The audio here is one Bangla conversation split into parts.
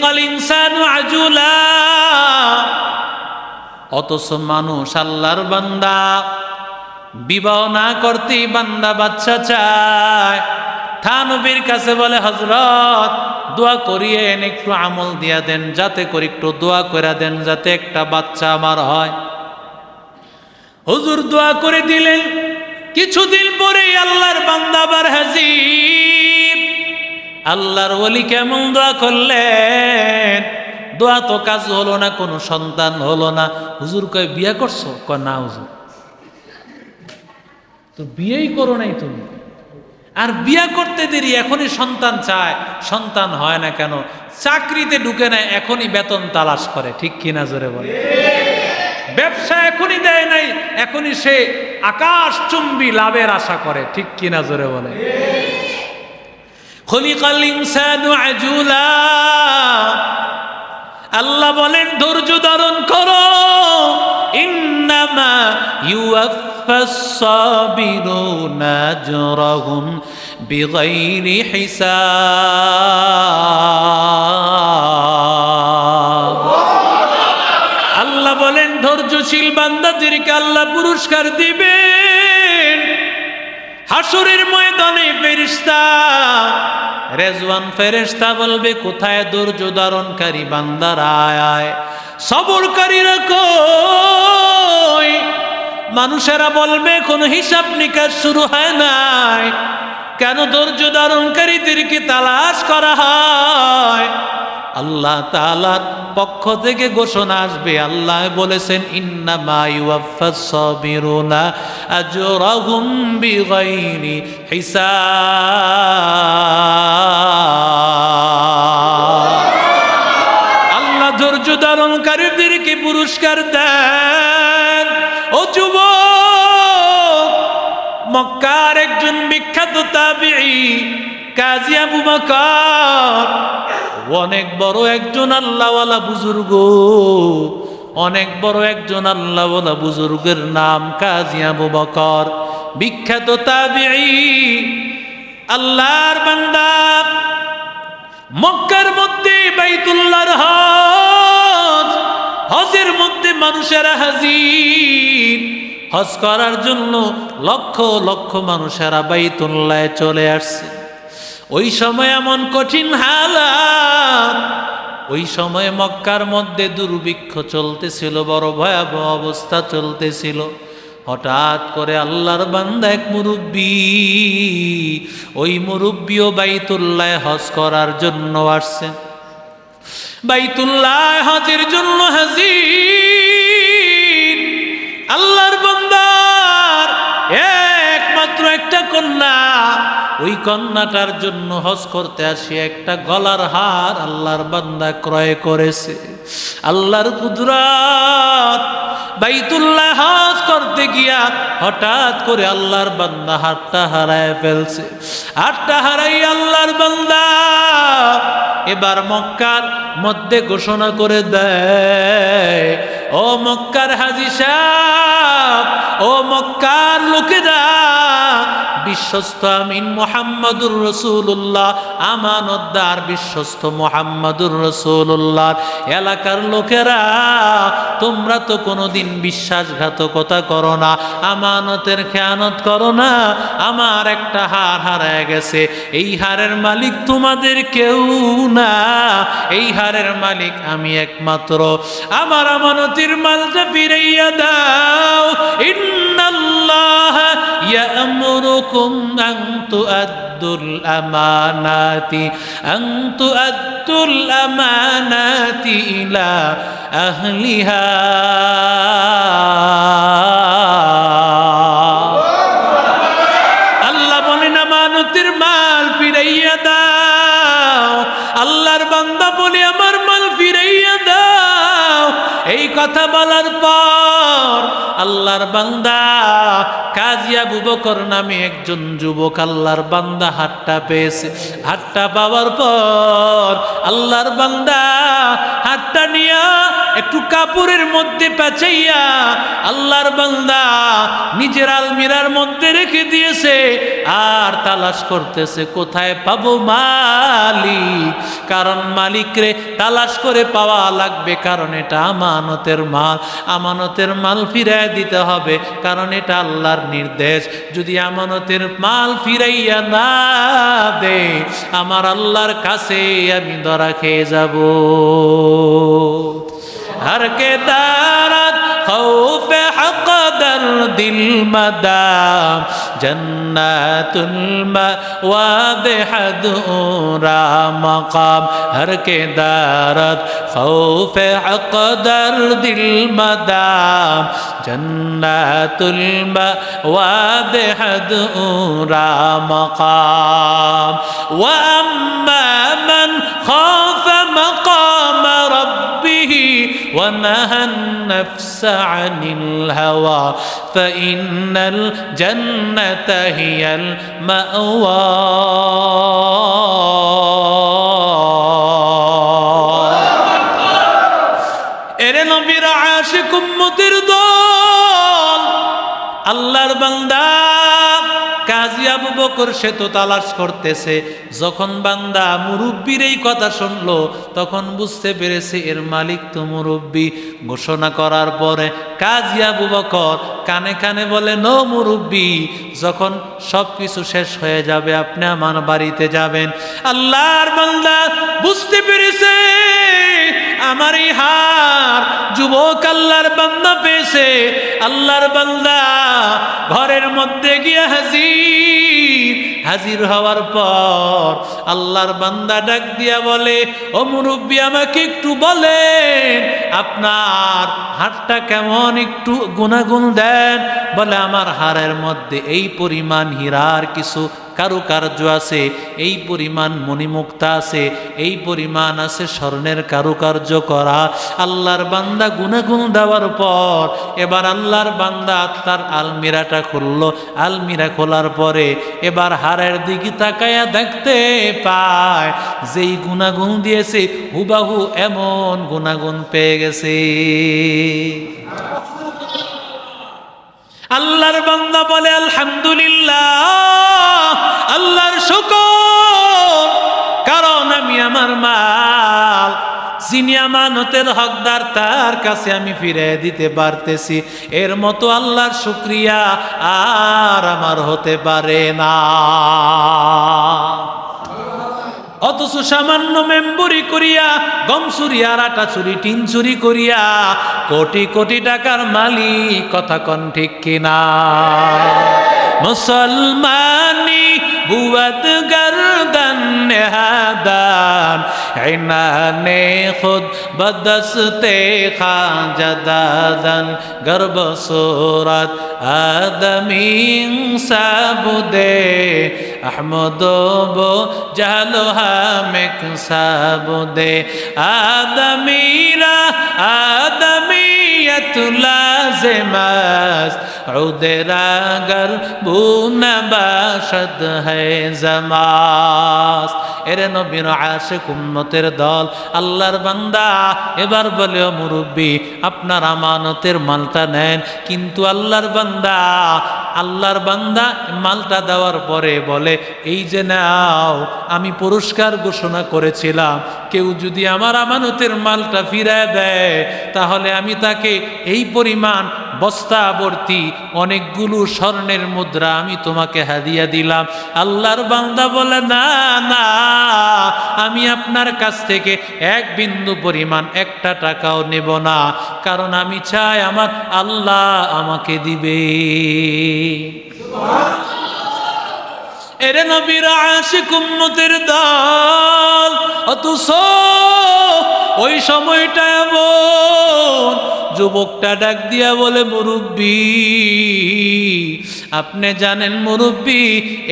খুলিকাল মানুষ আল্লাহর বান্দা। বিবাহ না করতেই বান্দা বাচ্চা চায়। থানবীর কাছে বলে হজরত দোয়া করিয়েন, একটু আমল দিয়া দেন, যাতে করে একটু দোয়া করে দেন, যাতে একটা বাচ্চা আমার হয়। হুজুর দোয়া করে দিলেন। কিছুদিন পরে আল্লাহর বান্দাবার হাজির। আল্লাহর ওলি কেমন দোয়া করলেন? দোয়া তো কাজ হলো না, কোনো সন্তান হলো না। হুজুর কয়, বিয়ে করছ? কয়, না হুজুর। তো বিয়েই করো নাই তুমি। আর বিয়া করতে দেরি, এখনই সন্তান চায়। সন্তান হয় না কেন? চাকরিতে ঢুকে না এখনই বেতন তালাশ করে। ঠিক কিনা জোরে বলে ব্যবসা এখনই দেয় নাই, এখনই সে আকাশ চুম্বি লাভের আশা করে। ঠিক কিনা জোরে বলে আল্লাহ বলেন ধৈর্য ধারণ করো। আল্লাহ বলেন ধৈর্যশীল বান্দাদেরকে আল্লাহ পুরস্কার দিবেন হাসুরের ময়দানে ফেরিস্তা। রেজওয়ান ফেরেস্তা বলবে, কোথায় ধৈর্য ধারণকারী বান্দার? আয় সবরকারীরা কই? মানুষেরা বলবে, কোনো হিসাব নিকাশ শুরু হয় নাই। কেন ধৈর্য ধারণকারীদেরকে তালাশ করা হয়? আল্লাহ তাআলার পক্ষ থেকে ঘোষণা আসবে। আল্লাহ বলেছেন আল্লাহ ধৈর্য ধারণকারীদেরকে পুরস্কার দেন। ও যুবক, মক্কার একজন বিখ্যাত তাবিঈ, কাজী আবু বকর অনেক বড় একজন আল্লাহওয়ালা বুজুর্গ। অনেক বড় একজন আল্লাহওয়ালা বুজুর্গের নাম কাজী আবু বকর। বিখ্যাত তাবিঈ। আল্লাহর বান্দা। মক্কার মধ্যে বাইতুল্লাহর হজ। হজের মধ্যে মানুষেরা হাজির। হজ করার জন্য লক্ষ লক্ষ মানুষেরা বাইতুল্লায় চলে আসছে। ওই সময় এমন কঠিন হালাত, ওই সময় মক্কার মধ্যে দুর্ভিক্ষ চলতেছিল, বড় ভয়াবহ অবস্থা চলতেছিল। হঠাৎ করে আল্লাহর বান্দা এক মুরব্বী, ওই মুরব্বীও বাইতুল্লায় হজ করার জন্য আসছেন। বাইতুল্লাহ হজের জন্য হাজির। আল্লাহর ওই কন্যাটার জন্য হজ করতে আসি, একটা গলার হার আল্লাহর বান্দা ক্রয় করেছে। আল্লাহর কুদরাত বাইতুল্লাহ হজ করতে গিয়া হঠাৎ করে আল্লাহর বান্দা হাতটা হারায় ফেলছে। হাতটা হারাই আল্লাহর বান্দা এবার মক্কার মধ্যে ঘোষণা করে দেয় ও মক্কার হাজি সাহ ও মক্কার লোকেরা, বিশ্বস্ত আমিন মোহাম্মদুর রসুল্লাহ আমানতদার বিশ্বস্ত মোহাম্মদুর রসুল্লাহ এলাকার লোকেরা, তোমরা তো কোনোদিন বিশ্বাসঘাতকতা করো না, আমানতের খেয়ানত করো না, আমার একটা হার হারায় গেছে, এই হারের মালিক তোমাদের কেউ না, এই হারের মালিক আমি একমাত্র। আমার আমানতের মালটা ফিরাইয়া দাও ইন্নাল্লাহ يأمركم أن تؤدوا الأمانات أن تؤدوا الأمانات إلى أهلها কথা বলার পর আল্লাহর বান্দা কাজী আবু নামে একজন যুবক আল্লাহর বান্দা হাতটা পেয়েছে। হাতটা পাওয়ার পর আল্লাহর বান্দা হাতটা নিয়া একটু কাপড়ের মধ্যে পেঁচাইয়া আল্লাহর বান্দা নিজের আলমিরার মধ্যে রেখে দিয়েছে। আর তালাশ করতেছে, কোথায় পাবো মালিক? কারণ মালিকরে তালাশ করে পাওয়া লাগবে, কারণ এটা আমানতের মাল। আমানতের মাল ফিরাই দিতে হবে, কারণ এটা আল্লাহর নির্দেশ। যদি আমানতের মাল ফিরাইয়া না দে, আমার আল্লাহর কাছে আমি ধরা খেয়ে যাব। ہر کے دارت خوف حق در دل مدام جنات الماء حد را مقام. ہر کے دارت خوف حق در دل مدام جنات الماء حد را مقام. وأما من خاف ونهى النفس عن الهوى فإن الجنة هي المأوى এরে নবীর আশিক উম্মতের দল আল্লাহর বান্দা কাজী আবু বকর সে তো তালাশ করতেছে। যখন বান্দা মুরব্বীর এই কথা শুনলো, তখন বুঝতে পেরেছে এর মালিক তো মুরব্বী। ঘোষণা করার পরে কাজী আবু বকর কানে কানে বলে, নো মুরব্বী, যখন সব কিছু শেষ হয়ে যাবে, আপনি আমার বাড়িতে যাবেন। আল্লাহর বান্দা বুঝতে পেরেছে, আমার এই হার যুবক আল্লাহর বান্দা পেয়েছে। আল্লাহর বান্দা ঘরের মধ্যে গিয়ে হাজির হাজির হওয়ার পর আল্লাহর বান্দা ডাক দিয়া বলে, ও মুরব্বী, আমাকে একটু বলেন, আপনার হাটটা কেমন একটু গুনাগুন দেন? বলে, আমার হারের মধ্যে এই পরিমাণ হীরার কিছু কারুকার্য আছে, এই পরিমাণ মণিমুক্তা আছে, এই পরিমাণ আছে স্বর্ণের কারুকার্য করা। আল্লাহর বান্দা গুনাগুন দেওয়ার পর, এবার আল্লাহর বান্দা তার আলমিরাটা খুললো। আলমিরা খোলার পরে এবার হারের দিকে তাকায়া দেখতে পায়, যেই গুনাগুন দিয়েছে, হুবাহু এমন গুনাগুন পেয়ে গেছে। আল্লাহর বান্দা বলে, আলহামদুলিল্লাহ। যিনি আমানতের হকদার, তার কাছে আমি ফিরে দিতে পারতেছি। এর মতো আল্লাহর শুক্রিয়া আর আমার হতে পারে না। অথচ সামান্য মেম্বরি করিয়া গম চুরি আটা চুরি, টিন চুরি করিয়া, কোটি কোটি টাকার মালিক, কথা কন ঠিক কিনা? মুসলমানি বুয়াদ গরদন هدان عنان خود بدست خاج دادن گرب صورت آدمی سبوده احمد بو جهل همک سبوده آدمی را آدمی الحرية لازماس عود راگر بون باشد ہے زماس এরে দল, আল্লাহর বান্দা। এবার বলেও মুরব্বী, আপনার আমানতের মালটা নেন। কিন্তু আল্লাহর বান্দা আল্লাহর বান্দা মালটা দেওয়ার পরে বলে, এই যে নাও, আমি পুরস্কার ঘোষণা করেছিলাম। কেউ যদি আমার আমানতের মালটা ফিরায় দেয়, তাহলে আমি তাকে এই পরিমাণ বস্তাবর্তী অনেকগুলো স্বর্ণের মুদ্রা আমি তোমাকে হাদিয়া দিলাম। আল্লাহর বান্দা বলে, না না, আমি আপনার কাছ থেকে এক বিন্দু পরিমাণ একটা টাকাও নেব না। কারণ আমি চাই আমার আল্লাহ আমাকে দিবে। এরে নবীর আশিক উম্মতের দল, অথচ ওই সময়টা এমন যুবকটা ডাক দিয়া বলে, মুরব্বী, আপনি জানেন মুরব্বী,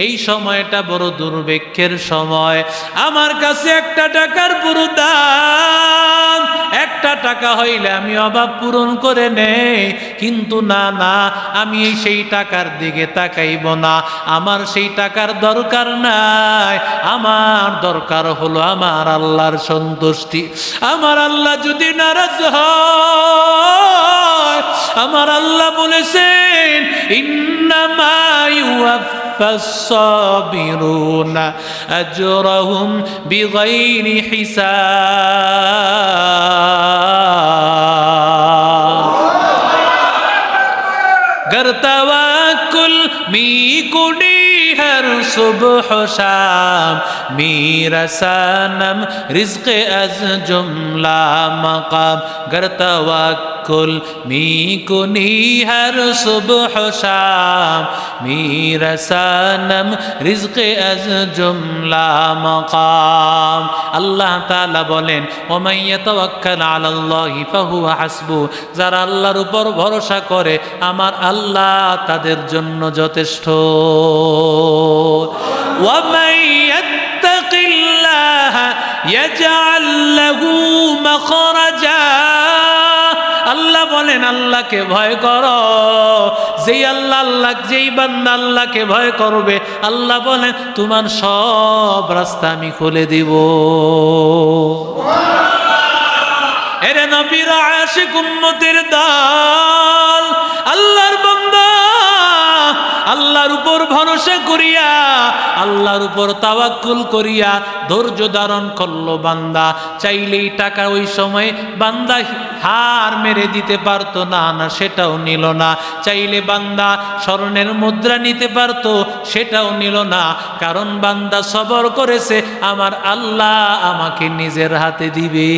এই সময়টা বড় দুর্ভিক্ষের সময়। আমার কাছে একটা টাকার পুরো দাম একটা টাকা হইলে আমি অভাব পূরণ করে নেই। কিন্তু না না, আমি সেই টাকার দিকে তাকাইব না। আমার সেই টাকার দরকার নাই। আমার দরকার হলো আমার আল্লাহর সন্তুষ্টি। আমার আল্লাহ যদি নারাজ হয়, আমার আল্লাহ বলেছেন, ইন্নামা يوفى الصابرون أجرهم بغير حساب. گر توکل می সুবহ শাম মিরাসানম রিজকে আজ জুমলা মকাম গরতওয়া التوكل ميكني هر صبح شام ميرسانم رزق আজ জুমলা মকাম আল্লাহ তাআলা বলেন, ওমাই ইয়াতাওয়াক্কাল আলাল্লাহি ফাহুয়া হাসবু। যারা আল্লাহর উপর ভরসা করে, আমার আল্লাহ তাদের জন্য যথেষ্ট। ওয়ামাই ইয়াত্তাকিল্লাহ ইয়াজআল লাহু মাখরাজা। আল্লাহ বলেন, আল্লাহকে ভয় করো। যেই আল্লাহ আল্লাহ, যেই বান্দা আল্লাহকে ভয় করবে, আল্লাহ বলেন, তোমার সব রাস্তা আমি খুলে দিব। এরে নবীর আশিক উম্মতের দল, আল্লাহর আল্লাহর উপর ভরসা করিয়া, আল্লাহর উপর তাওয়াক্কুল করিয়া ধৈর্য ধারণ করল বান্দা। চাইলেই টাকা ওই সময় বান্দা হার মেরে দিতে পারতো না না সেটাও নিল না। চাইলে বান্দা স্বর্ণের মুদ্রা নিতে পারতো, সেটাও নিল না। কারণ বান্দা সবর করেছে, আমার আল্লাহ আমাকে নিজের হাতে দিবে।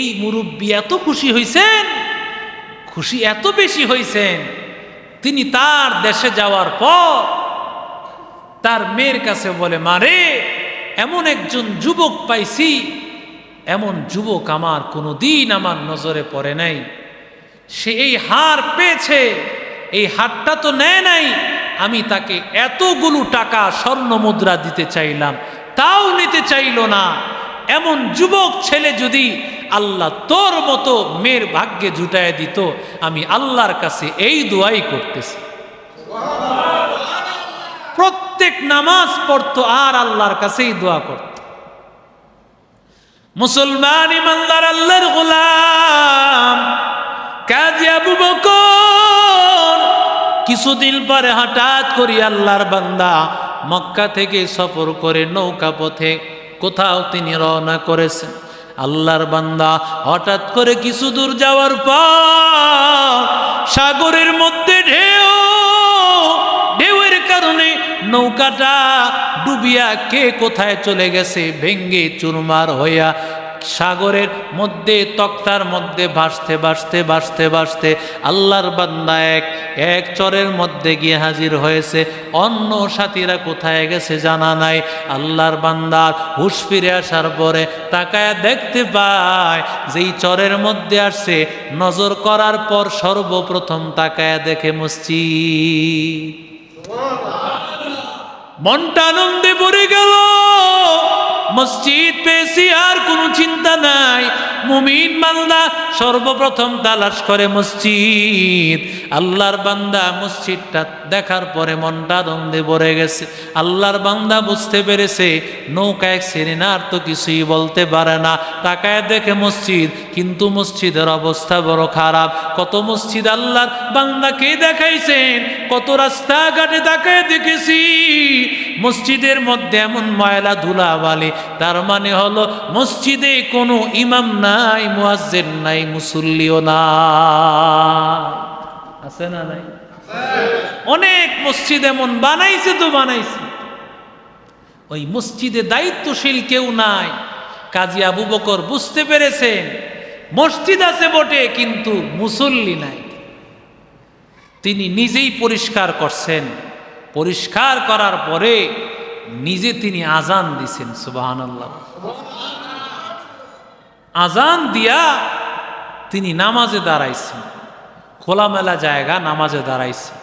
এই মুরব্বী এত খুশি হয়েছেন খুশি এত বেশি হয়েছেন তিনি তার দেশে যাওয়ার পর তার মেয়ের কাছে বলে মারে এমন একজন যুবক পাইছি, এমন যুবক আমার কোনো দিন আমার নজরে পড়ে নাই। সে এই হার পেয়েছে, এই হারটা তো নেয় নাই, আমি তাকে এতগুলো টাকা স্বর্ণ মুদ্রা দিতে চাইলাম, তাও নিতে চাইল না। এমন যুবক ছেলে যদি আল্লাহ তোর মতো মেয়ের ভাগ্যে জুটায় দিত, আমি আল্লাহর কাছে এই দোয়াই করতেছি। প্রত্যেক নামাজ পড়তো আর আল্লাহর কাছেই দোয়া করত। মুসলমান ইমানদার আল্লাহর গোলাম, কাজী আবু বকর কিছুদিন পরে হঠাৎ করি আল্লাহর বান্দা মক্কা থেকে সফর করে নৌকা পথে কোথাও তিনি রওনা করেছেন। আল্লাহর বান্দা হঠাৎ করে কিছু দূর যাওয়ার পর সাগরের মধ্যে ঢেউ, ঢেউয়ের কারণে নৌকাটা ডুবিয়া কে কোথায় চলে গেছে ভেঙ্গে চুরমার হইয়া সাগরের মধ্যে তক্তার মধ্যে ভাসতে ভাসতে ভাসতে ভাসতে আল্লাহর বান্দা এক এক চরের মধ্যে গিয়ে হাজির হয়েছে। অন্য সাথীরা কোথায় গেছে জানা নাই। আল্লাহর বান্দার হুশ ফিরে আসার পরে তাকায় দেখতে পায় যেই চরের মধ্যে আসছে নজর করার পর সর্বপ্রথম তাকায় দেখে মসজিদ। মনটা আনন্দে ভরে গেল। মসজিদ পেয়েছি আর কোনো চিন্তা নাই। মুমিন বান্দা সর্বপ্রথম তালাশ করে মসজিদ। আল্লাহর বান্দা মসজিদটা দেখার পরে মনটা আনন্দে ভরে গেছে। আল্লাহর বান্দা বুঝতে পেরেছে নৌকা এক শ্রেণি আর তো কিছুই বলতে পারে না। তাকায় দেখে মসজিদ, কিন্তু মসজিদের অবস্থা বড় খারাপ। কত মসজিদ আল্লাহর বান্দাকে দেখাইছেন, কত রাস্তাঘাটে তাকায় দেখেছি। মসজিদের মধ্যে এমন ময়লা ধুলাবালি তার মানে হলো মসজিদে কোনো ইমাম নাই, মুয়াজ্জেন নাই, মুসল্লিও না আছে না নাই? অনেক মসজিদ এমন বানাইছে তো বানাইছে। ওই মসজিদে দায়িত্বশীল কেউ নাই। কাজী আবু বকর বুঝতে পেরেছেন, মসজিদ আছে বটে, কিন্তু মুসল্লি নাই। তিনি নিজেই পরিষ্কার করছেন। পরিষ্কার করার পরে নিজে তিনি আজান দিছেন সুবাহান আজান দিয়া তিনি নামাজে দাঁড়াইছেন, খোলামেলা জায়গা নামাজে দাঁড়াইছেন।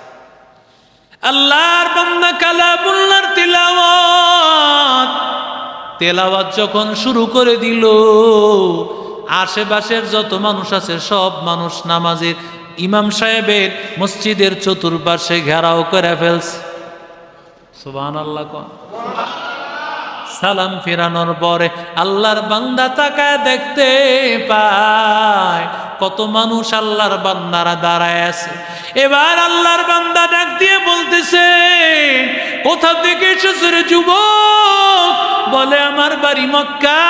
আল্লাহর বান্দা কালামুল্লাহর তিলাওয়াত, তেলাওয়াত যখন শুরু করে দিল, আশেপাশের যত মানুষ আছে, সব মানুষ নামাজের ইমাম সাহেবের মসজিদের চতুর্পাশে ঘেরাও করে ফেলছে। সুবাহ আল্লাহ সালাম ফিরানোর পরে আল্লাহর বান্দা তাকায় দেখতে পায়, কত মানুষ আল্লাহর বান্দারা দাঁড়ায় আছে। এবার আল্লাহর বান্দা ডাক দিয়ে বলতেছে, কোথা থেকে এসেছে যুবক? বলে আমার বাড়ি মক্কা।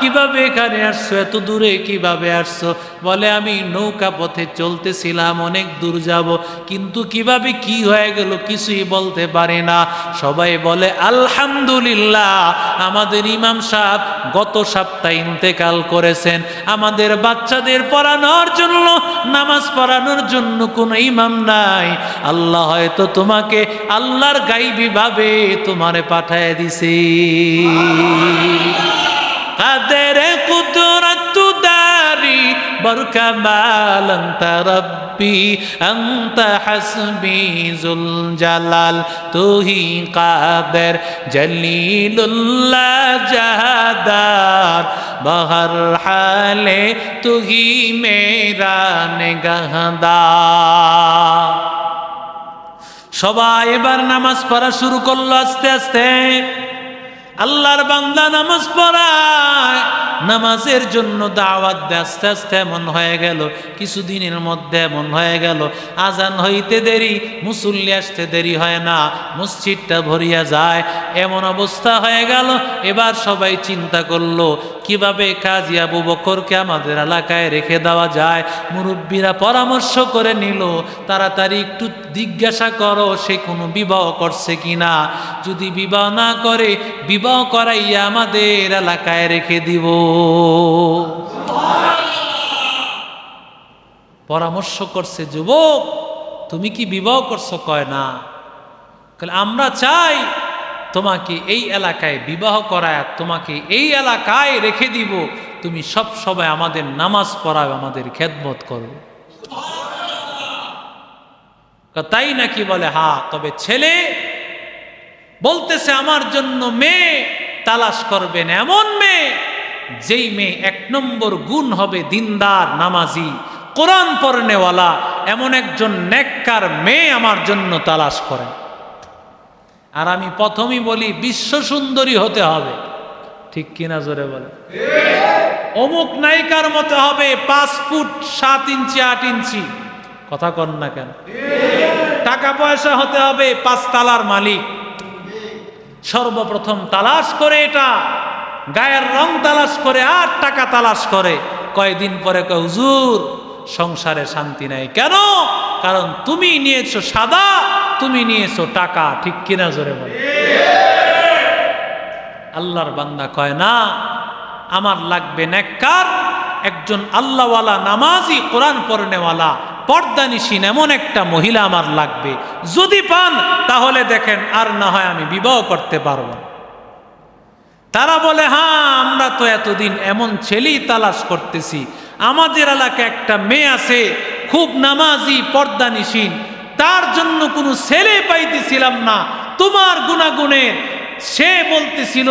কীভাবে এখানে আসছো? এত দূরে কীভাবে আসছো? বলে, আমি নৌকা পথে চলতেছিলাম, অনেক দূর যাব। কিন্তু কীভাবে কি হয়ে গেল কিছুই বলতে পারে না। সবাই বলে, আলহামদুলিল্লাহ, আমাদের ইমাম সাহেব গত সপ্তাহে ইন্তেকাল করেছেন। আমাদের বাচ্চাদের পড়ানোর জন্য, নামাজ পড়ানোর জন্য কোনো ইমাম নাই। আল্লাহ হয়তো তোমাকে আল্লাহর গাইবি ভাবে তোমারে পাঠায় দিছে। কাদের কুদরত দারি বরকামাল অন্ত রব্বি অন্ত হাসবি জুল জালাল তুহি কাদের জলিলুল্লাহ জাহাদার বহর হালে তুহি মেরা নেগহদার সবাই এবার নামাজ পড়া শুরু করল আস্তে আস্তে। আল্লাহর বান্দা নামাজ পড়ায়, নামাজের জন্য দাওয়াত আস্তে আস্তে এমন হয়ে গেল, কিছুদিনের মধ্যে এমন হয়ে গেল, আজান হইতে দেরি, মুসল্লি আসতে দেরি হয় না, মসজিদটা ভরিয়া যায়, এমন অবস্থা হয়ে গেল, এবার সবাই চিন্তা করল কীভাবে কাজী আবু বকরকে আমাদের এলাকায় রেখে দেওয়া যায়? মুরব্বীরা পরামর্শ করে নিল, তাড়াতাড়ি একটু জিজ্ঞাসা করো, সে কোনো বিবাহ করছে কিনা? যদি বিবাহ না করে, বিবাহ করাইয়া আমাদের এলাকায় রেখে দিব। পরামর্শ করছে, যুবক, তুমি কি বিবাহ করছ? কয়, না। আমরা চাই তোমাকে এই এলাকায় বিবাহ করায় তোমাকে এই এলাকায় রেখে দিব, তুমি সব সময় আমাদের নামাজ পড়াও, আমাদের খেদমত করো। তাই নাকি বলে, হা, তবে ছেলে বলতেছে আমার জন্য মেয়ে তালাশ করবেন এমন মেয়ে যেই মেয়ে এক নম্বর গুণ হবে দিনদার, নামাজি, কোরআন পড়নেওয়ালা, এমন একজন নেককার মেয়ে আমার জন্য তালাশ করেন আর আমি প্রথমেই বলি, বিশ্ব সুন্দরী হতে হবে। ঠিক কিনা জোরে বলে অমুক নায়িকার মতো হবে, পাঁচ ফুট সাত ইঞ্চি, আট ইঞ্চি। কথা কর না কেন? টাকা পয়সা হতে হবে, পাঁচ তালার মালিক। সর্বপ্রথম তালাশ করে এটা, গায়ের রং তালাশ করে আর টাকা তালাশ করে। কয়দিন পরে কয়, হুজুর, সংসারে শান্তি নাই। কেন? কারণ তুমি নিয়েছো সাদা তুমি নিয়েছো টাকা, ঠিক কিনা জোরে বলে। আল্লাহর বান্দা কয়, না, আমার লাগবে নেককার, একজন আল্লাহওয়ালা নামাজি, কোরআন পড়নেওয়ালা, পর্দানিসীন এমন একটা মহিলা আমার লাগবে। যদি পান, তাহলে দেখেন আর না হয় আমি বিবাহ করতে পারব। তারা বলে হ্যাঁ আমরা তো এতদিন এমন ছেলেই তালাশ করতেছি। আমাদের এলাকায় একটা মেয়ে আছে, খুব নামাজি, পর্দানিসীন তার জন্য কোনো ছেলে পাইতেছিলাম না। তোমার গুণাগুণের সে বলতেছিল,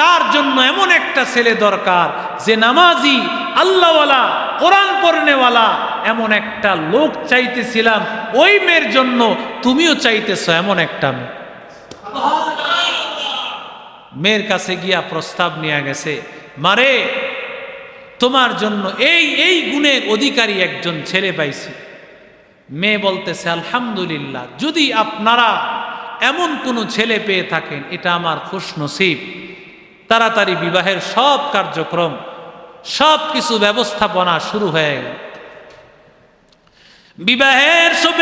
তার জন্য এমন একটা ছেলে দরকার যে নামাজি, আল্লাহওয়ালা, কোরআন পড়নেওয়ালা, এমন একটা লোক চাইতেছিলাম। ওই মেয়ের জন্য তুমিও চাইতেছ এমন একটা মেয়ে। মেয়ের কাছে গিয়া প্রস্তাব নিয়ে গেছে, মারে, তোমার জন্য এই এই গুণের অধিকারী একজন ছেলে পাইছি। মেয়ে বলতেছে, আলহামদুলিল্লাহ, যদি আপনারা এমন কোনো ছেলে পেয়ে থাকেন, এটা আমার খুশ নসিব তাড়াতাড়ি বিবাহের সব কার্যক্রম, সব কিছু ব্যবস্থাপনা শুরু হয়ে গেল। বিবাহের সব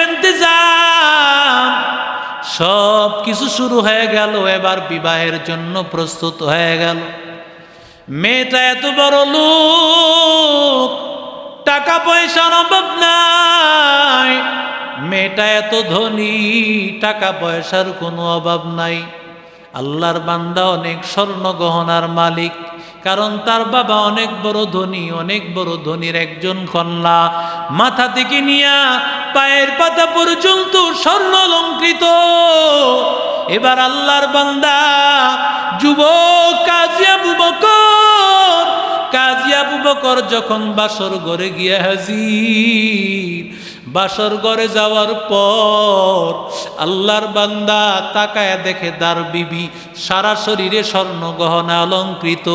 সব কিছু শুরু হয়ে গেল, এবার বিবাহের জন্য প্রস্তুত হয়ে গেল। মেয়েটা এত বড় লোক টাকা পয়সার অভাব নাই। মেয়েটা এত ধনী টাকা পয়সার কোনো অভাব নাই। আল্লাহর বান্দা অনেক স্বর্ণ গহনার মালিক, কারণ তার বাবা অনেক বড় ধনী, অনেক বড় ধনীর একজন কন্যা। মাথা থেকে নিয়া পায়ের পাতা পর্যন্ত স্বর্ণ অলঙ্কৃত। এবার আল্লাহর বান্দা যুবক বকর যখন বাসর ঘরে গিয়া হাজির, বাসর ঘরে যাওয়ার পর আল্লাহর বান্দা তাকায় দেখে দার বিবি সারা শরীরে স্বর্ণ গহনা অলঙ্কৃত।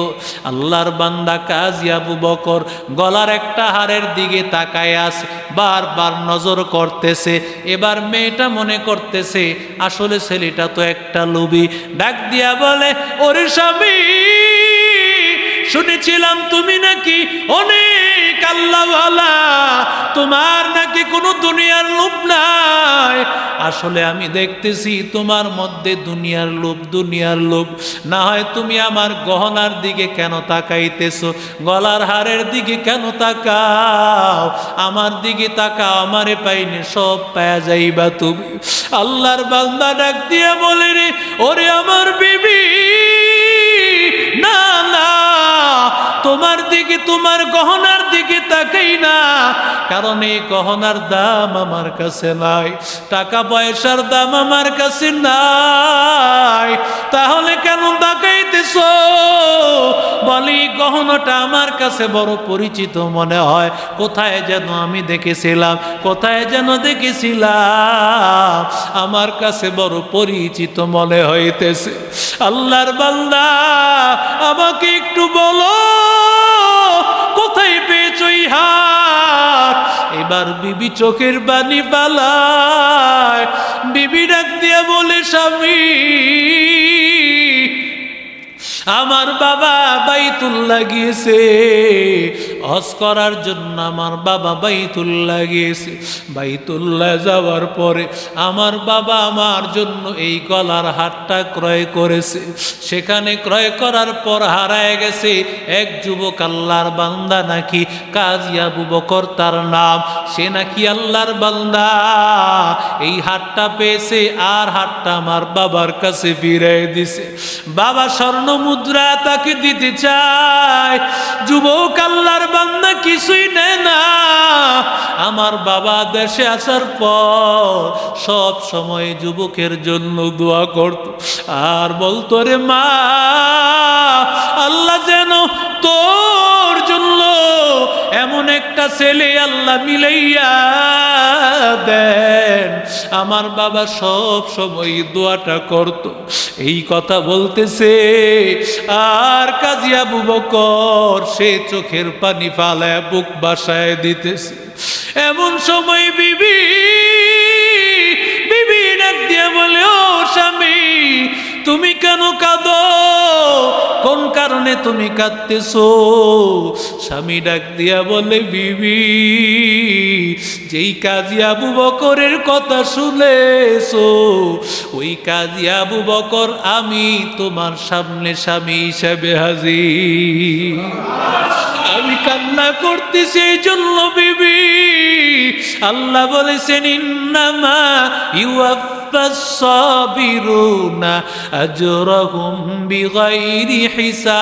আল্লাহর বান্দা কাজী আবু বকর গলার একটা হারের দিকে তাকায় আস বারবার নজর করতেছে। এবার মেয়েটা মনে করতেছে, আসলে ছেলেটা তো একটা লোভী। ডাক দিয়া বলে, ওরে স্বামী! শুনেছিলাম তুমি নাকি অনেক আল্লাহওয়ালা। তোমার নাকি কোনো দুনিয়ার লোভ নাই। আসলে আমি দেখতেছি তোমার মধ্যে দুনিয়ার লোভ দুনিয়ার লোভ। না হয় তুমি আমার গহনার দিকে কেন তাকাইতেছ, গলার হারের দিকে কেন তাকাও? আমার দিকে তাকাও, আমারে পাইনি সব পায়া যাইবা তুমি। আল্লাহর বান্দা ডাক দিয়া বলে রে, ওরে আমার বিবি, না না। তোমার দিকে, তোমার গহনার দিকে তাকাই না। কারণ এই গহনার দাম আমার কাছে নাই, টাকা পয়সার দাম আমার কাছে নাই। তাহলে কেন তাকাইতেছ বলি গহনাটা আমার কাছে বড় পরিচিত মনে হয়। কোথায় যেন আমি দেখেছিলাম, কোথায় যেন দেখেছিলাম, আমার কাছে বড় পরিচিত মনে হইতেছে। আল্লাহর বান্দা, আমাকে একটু বলো, কোথায় পেয়েছ হাত? এবার বিবি চোখের বাণী পালায় বিবি ডাক দিয়া বলে, স্বামী আমার বাবা বাইতুল্লাহ গিয়েছে। হজ করার জন্য আমার বাবা বাইতুল্লাহ গিয়েছে। বাইতুল্লাহ যাওয়ার পরে আমার বাবা আমার জন্য এই গলার হাটটা ক্রয় করেছে। সেখানে ক্রয় করার পর হারায় গেছে। এক যুবক আল্লাহর বান্দা নাকি কাজী আবু তার নাম। সে নাকি আল্লাহর বান্দা। এই হাটটা পেয়েছে আর হাটটা আমার বাবার কাছে ফিরে দিছে। বাবা স্বর্ণ মুদ্রা তাকে দিতে চায়। যুবক আল্লাহর বান্দা কিছুই নেয় না। আমার বাবা দেশে আসার পর সব সময় যুবকের জন্য দোয়া করত। আর বলতো রে মা, আল্লাহ যেন তোর এমন একটা ছেলে আল্লাহ মিলাইয়া দেন। আমার বাবা সব সময় দোয়াটা করত। এই কথা বলতেছে, আর কাজী আবু বকর, সে চোখের পানি ফালায় বুক বাসায় দিতেছে। এমন সময় বিবি বিবি ডাক দিয়ে বলে, ও স্বামী, তুমি কেন কাঁদো? কারণে তুমি কাঁদতেছো? স্বামী ডাক দিয়া বলে, বিবি, যেই কাজী আবু বকরের কথা শুনেছো, ওই কাজী আবু বকর আমি তোমার সামনে স্বামী হিসাবে হাজির। আমি কান্না করতেছি এই জন্য, বিবি। আল্লাহ বলেছেন, ইন্নামা ইউয়াফাস বিগাইরি হিসাব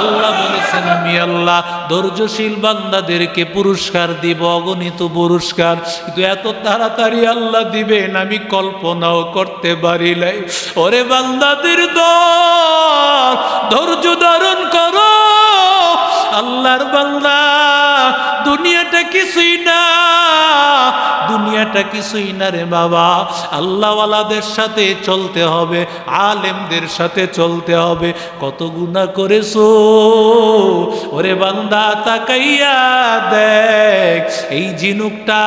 আল্লাহ বলেছেন, আমি আল্লাহ ধৈর্যশীল বান্দাদেরকে পুরস্কার দিব, অগণিত পুরস্কার। কিন্তু এত তাড়াতাড়ি আল্লাহ দিবেন, আমি কল্পনাও করতে পারি নাই। ওরে বান্দাদের দল, ধৈর্য ধারণ করো। আল্লাহর বান্দা দুনিয়াটা কিছুই না, দুনিয়াটা কিছুই না রে বাবা। আল্লাহওয়ালাদের সাথে চলতে হবে, আলেমদের সাথে চলতে হবে। কত গুণা করেছ? ওরে বান্দা, তাকাইয়া দেখ, এই ঝিনুকটা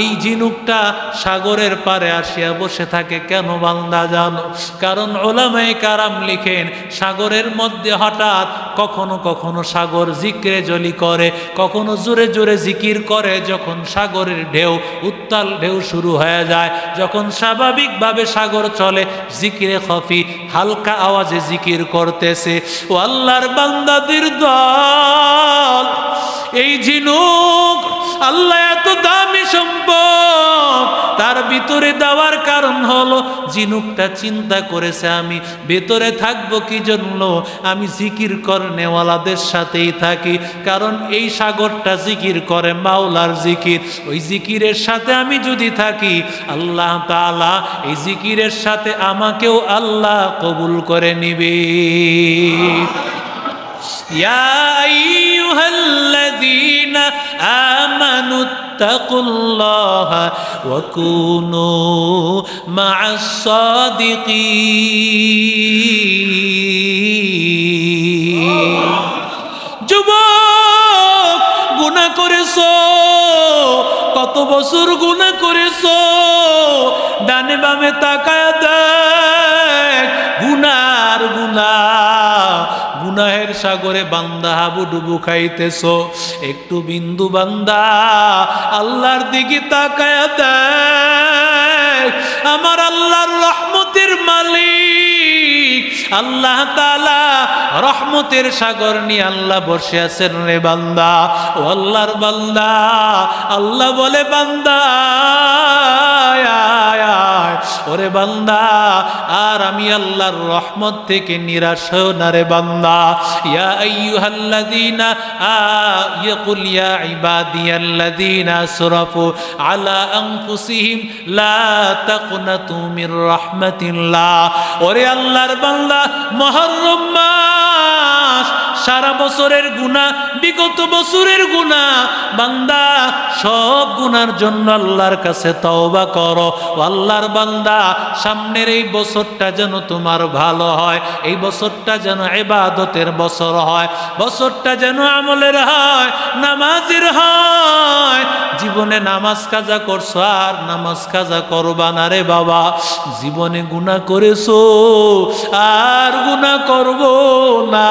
এই ঝিনুকটা সাগরের পারে আসিয়া বসে থাকে কেন বান্দা জানো? কারণ ওলামাই কারাম লিখেন, সাগরের মধ্যে হঠাৎ কখনো কখনো সাগর জিক্রে জলি করে, কখনো জোরে জোরে জোরে জিকির করে, যখন সাগরের ঢেউ, উত্তাল ঢেউ শুরু হয়ে যায়, যখন স্বাভাবিকভাবে সাগর চলে, জিকিরে খফি, হালকা আওয়াজে জিকির করতেছে, ও আল্লাহর বান্দাদের দল, এই ঝিনুক আল্লাহ এত দামি সম্পদ। তার ভিতরে দেওয়ার কারণ হলো জিনুকটা চিন্তা করেছে আমি ভেতরে থাকব কি জন্য? আমি জিকির করনেওয়ালাদের সাথেই থাকি কারণ এই সাগরটা জিকির করে মাওলার জিকির। ওই জিকিরের সাথে আমি যদি থাকি আল্লাহ তালা এই জিকিরের সাথে আমাকেও আল্লাহ কবুল করে নিবে। ইয়া আইয়ুহাল্লাযীনা آمنوا اتقوا الله وكونوا مع الصادقين যুবক গুনাহ করেছো কত বছর গুনাহ করেছো ডানে বামে তাকায় দেখ গুনার গুনা গুনাহের সাগরে বান্দা হাবু ডুবু খাইতেছ। একটু বিন্দু বান্দা, আল্লাহর দিকে তাকায় দেখ। আমার আল্লাহর রহমতের মালিক। আল্লাহ তালা রহমতের সাগর নিয়ে আল্লাহ বসে আছেন রে বান্দা। ও আল্লাহর বান্দা, আল্লাহ বলে বান্দা। ওরে বান্দা, আর আমি আল্লাহর রহমত থেকে নিরাশ না বান্দা। ইয়া আইয়ুহাল্লাযীনা ইয়াকুল ইয়া ইবাদিয়াল্লাযীনা আসরাফু আলা আনফুসিহিম লা তাকনাতু মির রাহমাতিল্লাহ। ওরে আল্লাহর বান্দা মুহররম সারা বছরের গুনাহ, বিগত বছরের গুনাহ। বান্দা, সব গুনার জন্য আল্লাহর কাছে তওবা করো। আল্লাহর বান্দা, সামনের এই বছরটা যেন তোমার ভালো হয়, এই বছরটা যেন ইবাদতের বছর হয়, বছরটা যেন আমলের হয়, নামাজের হয়। জীবনে নামাজ কাজা করছ, আর নামাজ কাজা করবা না রে বাবা। জীবনে গুনাহ করেছ, আর গুনাহ করব না।